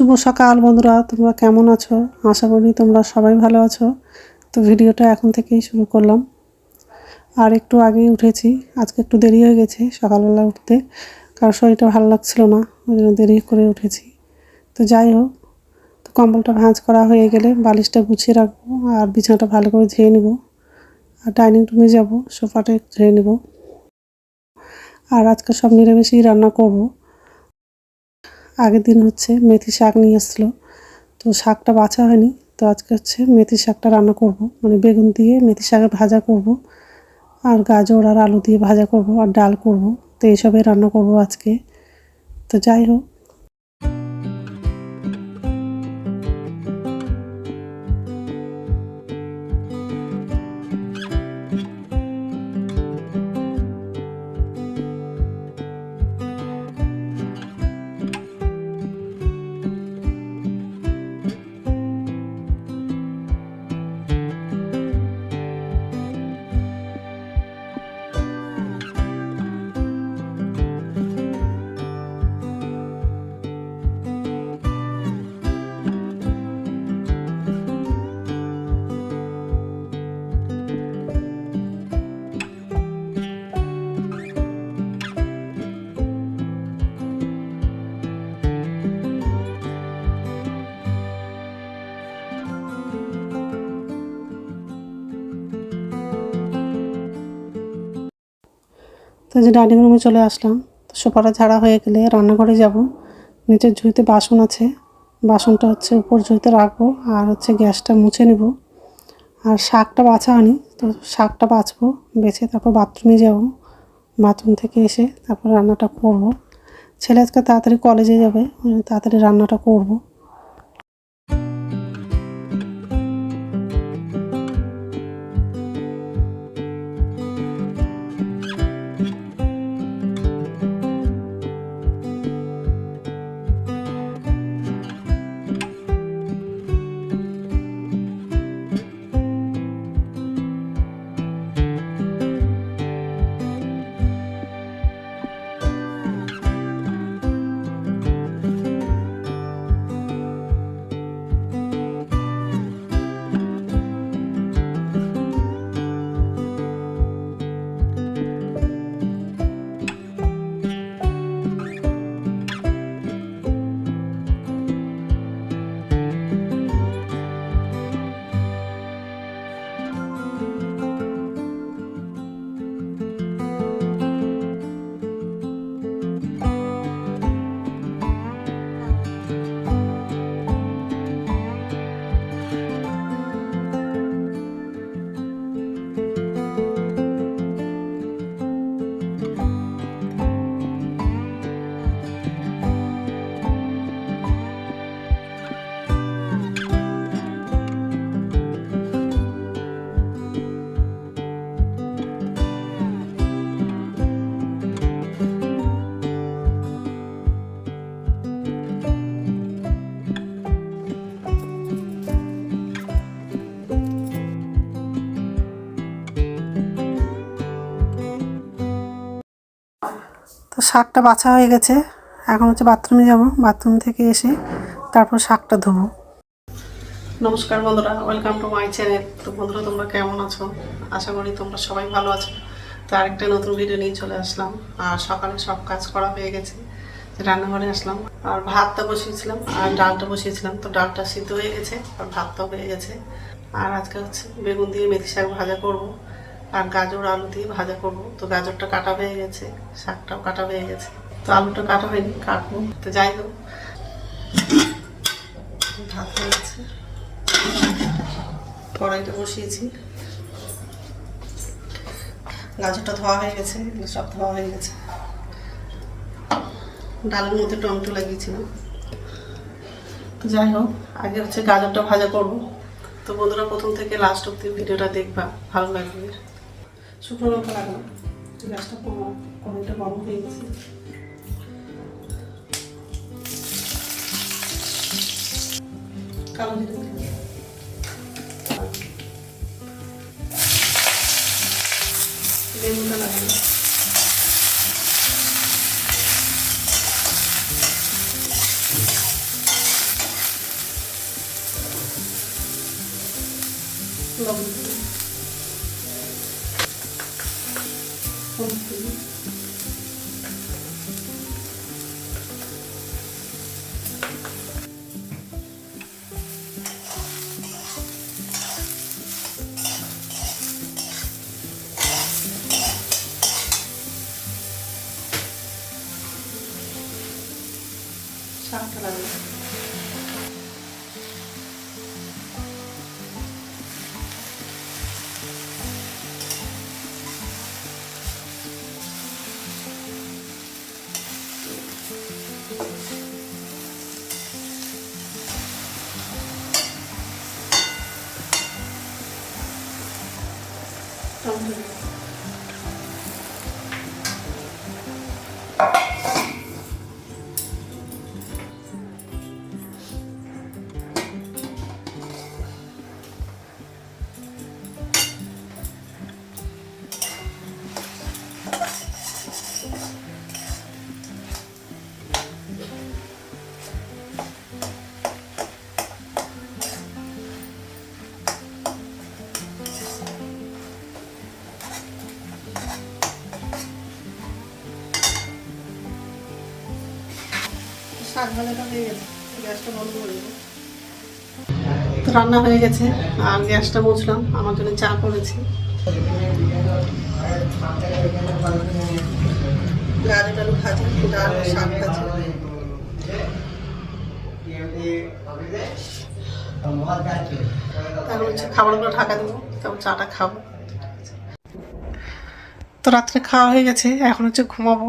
শুভ সকাল বন্ধুরা, তোমরা কেমন আছো? আশা করি তোমরা সবাই ভালো আছো। তো ভিডিওটা এখন থেকেই শুরু করলাম। আর একটু আগেই উঠেছি, আজকে একটু দেরি হয়ে গেছে সকালবেলা উঠতে। কারণ শরীরটা ভালো লাগছিল না, ওই জন্য দেরি করে উঠেছি। তো যাই হোক, তো কম্বলটা ভাঁজ করা হয়ে গেলে বালিশটা গুছিয়ে রাখব আর বিছানাটা ভালো করে ধুয়ে নিব। আর ডাইনিং রুমে যাব, সোফাটা ধুয়ে নিব। আর আজকে সব নিরামিষই রান্না করব। আগের দিন হচ্ছে মেথি শাক নিয়ে আসলো তো শাকটা বাছা হয়নি। তো আজকে হচ্ছে মেথি শাকটা রান্না করব। মানে বেগুন দিয়ে মেথি শাক ভাজা করব। আর গাজর আর আলু দিয়ে ভাজা করব। আর ডাল করব। তো এইসবে রান্না করব আজকে। তো যাই হোক। তো যে ডাইনিং রুমে চলে আসলাম, তো সোফাটা ঝাড়া হয়ে গেলে রান্নাঘরে যাব। নিচের ঝুঁইতে বাসন আছে, বাসনটা হচ্ছে উপর ঝুঁইতে রাখব আর হচ্ছে গ্যাসটা মুছে নেব। আর শাকটা বাছা হয়নি, তো শাকটা বাছবো, বেছে তারপর বাথরুমে যাব। বাথরুম থেকে এসে তারপর রান্নাটা করব। ছেলে আজকে তাড়াতাড়ি কলেজে যাবে, তাড়াতাড়ি রান্নাটা করব। তো শাকটা বাছা হয়ে গেছে। এখন হচ্ছে বাথরুমে যাব। বাথরুম থেকে এসে তারপর শাকটা ধোবো। নমস্কার বন্ধুরা ওয়েলকাম টু মাই চ্যানেল তো বন্ধুরা, তোমরা কেমন আছো? আশা করি তোমরা সবাই ভালো আছো। তো আরেকটা নতুন ভিডিও নিয়ে চলে আসলাম। আর সকালে সব কাজ করা হয়ে গেছে। রান্নাঘরে আসলাম। আর ভাতটা বসিয়েছিলাম, আর ডালটা বসিয়েছিলাম। তো ডালটা সিদ্ধ হয়ে গেছে, আর ভাতটাও হয়ে গেছে। আর আজকে হচ্ছে বেগুন দিয়ে মেথি শাক ভাজা করব। আর গাজর আলু দিয়ে ভাজা করব। তো গাজরটা কাটা হয়ে গেছে, শাকটাও কাটা হয়ে গেছে। তো আলুটা কাটা হয়নি, কাটবো। তো যাই হোক, ভাত হয়ে গেছে। কড়াইটা বসিয়েছি। গাজরটা ধোয়া হয়ে গেছে, সব ধোয়া হয়ে গেছে। ডালের মধ্যে টমেটো লাগিয়েছিলাম। তো যাই হোক, আগে হচ্ছে গাজরটা ভাজা করব। তো বন্ধুরা, প্রথম থেকে লাস্ট অব্দি ভিডিওটা দেখবা, ভালো লাগবে। শুকনো লাগলাম লাগলাম গ্যাসটা কড়াইটা গরম হয়ে গেছে। কালো জিরে লেবুটা লবণ Contigo. টমেটো দিই। গ্যাসটা বন্ধ করে তো রান্না হয়ে গেছে, আর গ্যাসটা মুছলাম, আমার জন্য চা করেছি। গাজর তারপর হচ্ছে খাবারগুলো তারপর চাটা খাব। তো রাত্রে খাওয়া হয়ে গেছে, এখন হচ্ছে ঘুমাবো।